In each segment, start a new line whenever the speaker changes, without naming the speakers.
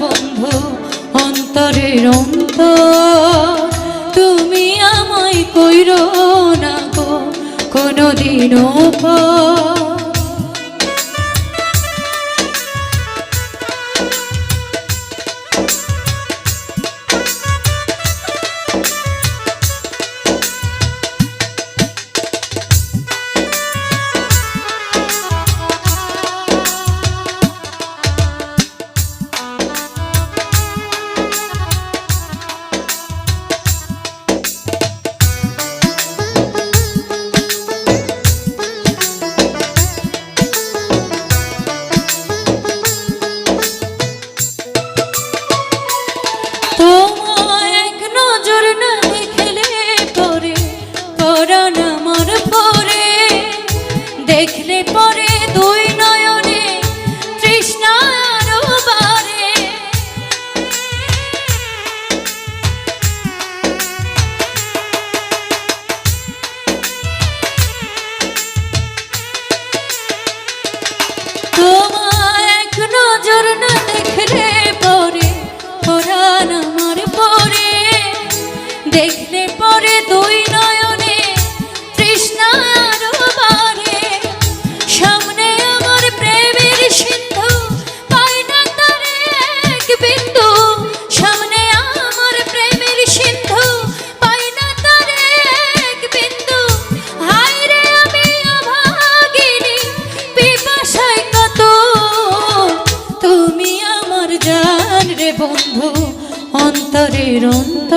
বন্ধু অন্তরের অন্ত তুমি আমায় কইর না গো কোনোদিনও পর। পরাণ আমার পরে, দেখলে পরে দুই নয়নে তৃষ্ণা আরও বাড়ে তোমায় এক নজর না দেখলে পরে, পরাণ আমার পরে, দেখলে পরে দুই নয়নে অন্তরের অন্ত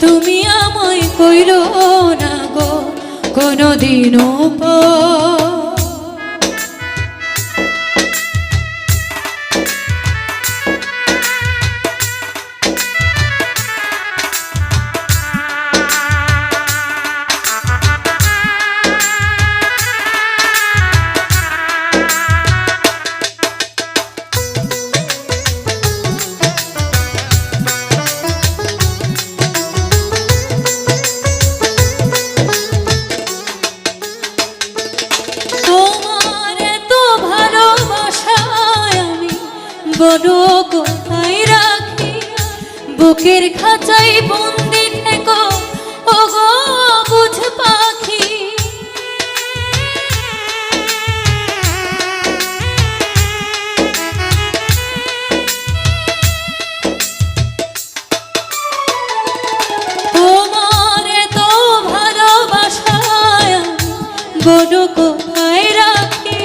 তুমি আমায় কইর না গো কোনোদিনও পর বড় কোথায় রাখি বুকের খাঁচাই বন্দি থেকো। ও গো বুঝ পাখি। তোমার এত ভালোবাসায় বড় কোথায় রাখি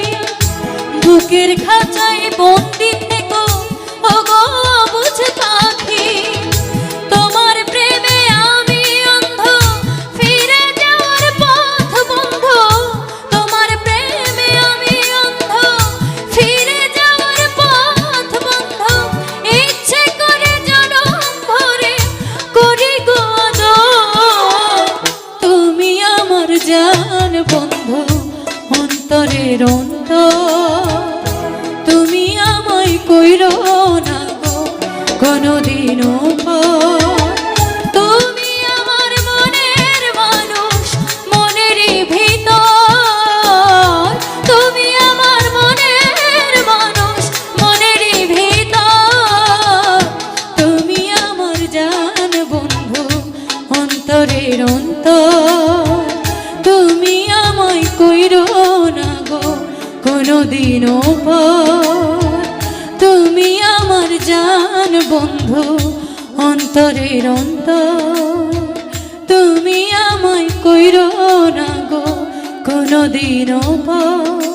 বুকের খাঁচায় বন্দি বন্ধু, অন্তরের অন্তর। তুমি আমায় কইর না গো কোনোদিনও। তুমি আমার মনের মানুষ মনেরই ভিতর। তুমি আমার মনের মানুষ মনেরই ভিতর। তুমি আমার জান বন্ধু, অন্তরের অন্তর। তুমি কোনোদিনও তুমি আমার জান বন্ধু অন্তরের অন্তর। তুমি আমায় কইর না গো কোনোদিনও পর